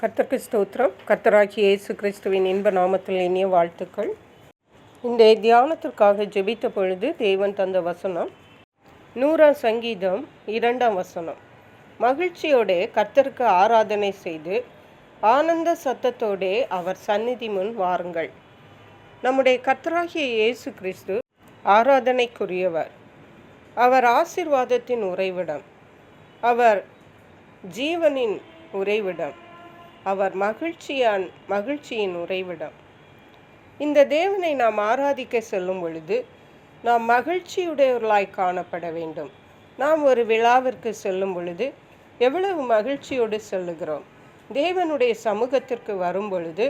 கர்த்தருக்கு ஸ்தோத்திரம். கர்த்தராகி இயேசு கிறிஸ்துவின் இன்ப நாமத்தில் இனிய வாழ்த்துக்கள். இந்த தியானத்திற்காக ஜெபித்த பொழுது தேவன் தந்த வசனம் நூறாம் சங்கீதம் இரண்டாம் வசனம். மகிழ்ச்சியோடே கர்த்தருக்கு ஆராதனை செய்து ஆனந்த சத்தத்தோடே அவர் சந்நிதி முன் வாருங்கள். நம்முடைய கர்த்தராகிய இயேசு கிறிஸ்து ஆராதனைக்குரியவர். அவர் ஆசிர்வாதத்தின் உறைவிடம். அவர் ஜீவனின் உறைவிடம். அவர் மகிழ்ச்சியான் மகிழ்ச்சியின் உறைவிடம். இந்த தேவனை நாம் ஆராதிக்க செல்லும் பொழுது நாம் மகிழ்ச்சியுடையவர்களாய் காணப்பட வேண்டும். நாம் ஒரு விழாவிற்கு செல்லும் பொழுது எவ்வளவு மகிழ்ச்சியோடு செல்லுகிறோம். தேவனுடைய சமூகத்திற்கு வரும் பொழுது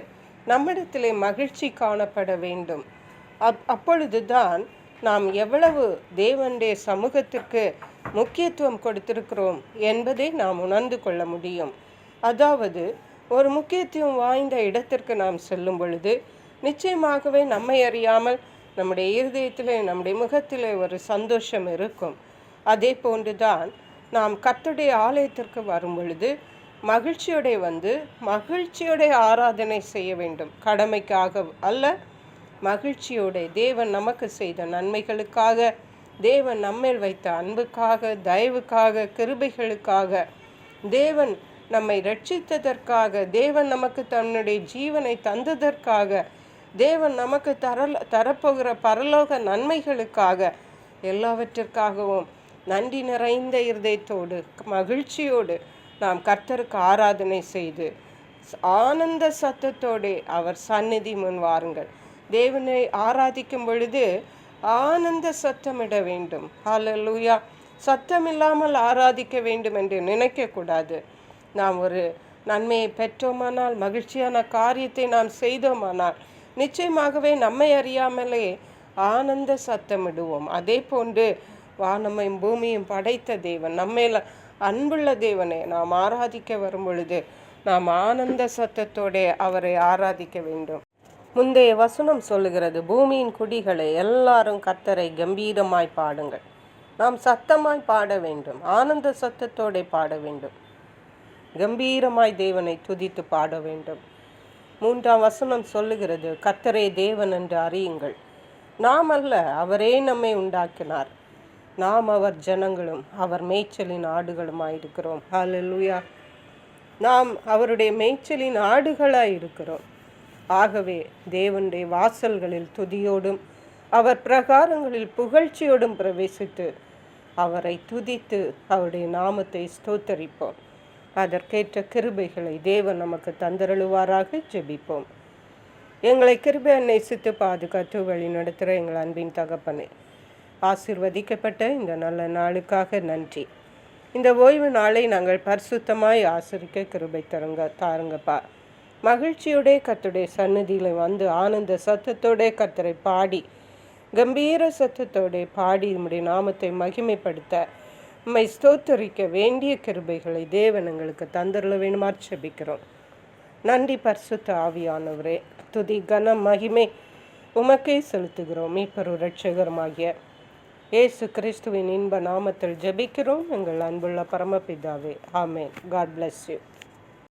நம்மிடத்திலே மகிழ்ச்சி காணப்பட வேண்டும். அப் அப்பொழுதுதான் நாம் எவ்வளவு தேவனுடைய சமூகத்திற்கு முக்கியத்துவம் கொடுத்திருக்கிறோம் என்பதை நாம் உணர்ந்து கொள்ள முடியும். அதாவது ஒரு முக்கியத்துவம் வாய்ந்த இடத்திற்கு நாம் செல்லும் பொழுது நிச்சயமாகவே நம்மை அறியாமல் நம்முடைய இருதயத்திலே நம்முடைய முகத்திலே ஒரு சந்தோஷம் இருக்கும். அதே போன்றுதான் நாம் கத்துடைய ஆலயத்திற்கு வரும் பொழுது மகிழ்ச்சியோட வந்து மகிழ்ச்சியுடைய ஆராதனை செய்ய வேண்டும். கடமைக்காக அல்ல மகிழ்ச்சியோட தேவன் நமக்கு செய்த நன்மைகளுக்காக தேவன் நம்மேல் வைத்த அன்புக்காக தயவுக்காக கிருபைகளுக்காக தேவன் நம்மை ரட்சித்ததற்காக தேவன் நமக்கு தன்னுடைய ஜீவனை தந்ததற்காக தேவன் நமக்கு தரல தரப்போகிற பரலோக நன்மைகளுக்காக எல்லாவற்றிற்காகவும் நன்றி நிறைந்த இருதயத்தோடு மகிழ்ச்சியோடு நாம் கர்த்தருக்கு ஆராதனை செய்து ஆனந்த சத்தத்தோடு அவர் சந்நிதி முன் வாருங்கள். தேவனை ஆராதிக்கும் பொழுது ஆனந்த சத்தமிட வேண்டும். ஹலலூயா சத்தமில்லாமல் ஆராதிக்க வேண்டும் என்று நினைக்கக்கூடாது. நாம் ஒரு நன்மையை பெற்றோமானால் மகிழ்ச்சியான காரியத்தை நாம் செய்தோமானால் நிச்சயமாகவே நம்மை அறியாமலே ஆனந்த சத்தமிடுவோம் அதே போன்று வானமையும் பூமியும் படைத்த தேவன் நம்மையில் அன்புள்ள தேவனை நாம் ஆராதிக்க வரும் பொழுது நாம் ஆனந்த சத்தத்தோடே அவரை ஆராதிக்க வேண்டும். முந்தைய வசனம் சொல்லுகிறது பூமியின் குடிகளை எல்லாரும் கத்தரை கம்பீரமாய் பாடுங்கள். நாம் சத்தமாய் பாட வேண்டும் ஆனந்த சத்தத்தோடே பாட வேண்டும். கம்பீரமாய் தேவனை துதித்து பாட வேண்டும். மூன்றாம் வசனம் சொல்லுகிறது கத்தரே தேவன் என்று அறியுங்கள். நாம் அல்ல அவரே நம்மை உண்டாக்கினார். நாம் அவர் ஜனங்களும் அவர் மேய்ச்சலின் ஆடுகளுமாயிருக்கிறோம் ஹalleluya நாம் அவருடைய மேய்ச்சலின் ஆடுகளாய் இருக்கிறோம். ஆகவே தேவனுடைய வாசல்களில் துதியோடும் அவர் பிரகாரங்களில் புகழ்ச்சியோடும் பிரவேசித்து அவரை துதித்து அவருடைய நாமத்தை ஸ்தோத்தரிப்போம். அதற்கேற்ற கிருபைகளை தேவன் நமக்கு தந்தருளுவாராக ஜெபிப்போம். எங்களை கிருபை நேசித்து பாதுகாத்து வழி நடத்துகிற எங்கள் அன்பின் தகப்பனே ஆசிர்வதிக்கப்பட்ட இந்த நல்ல நாளுக்காக நன்றி. இந்த ஓய்வு நாளை நாங்கள் பரிசுத்தமாய் ஆசிரிக்க கிருபை தருங்க தாருங்கப்பா. மகிழ்ச்சியோட கத்துடைய சன்னதியில் வந்து ஆனந்த சத்தத்தோடே கத்தரை பாடி கம்பீர சத்தத்தோடே பாடி நம்முடைய நாமத்தை மகிமைப்படுத்த உம்மை ஸ்தோத்தரிக்க வேண்டிய கிருபைகளை தேவன் எங்களுக்கு தந்தருள வேணுமா செபிக்கிறோம் நன்றி பரிசுத்த ஆவியானவரே துதி கன மகிமை உமக்கே செலுத்துகிறோம். மீப்பரு ரட்சகரமாகிய ஏசு கிறிஸ்துவின் இன்ப நாமத்தில் ஜெபிக்கிறோம். எங்கள் அன்புள்ள பரமபிதாவே ஆமேன். God bless you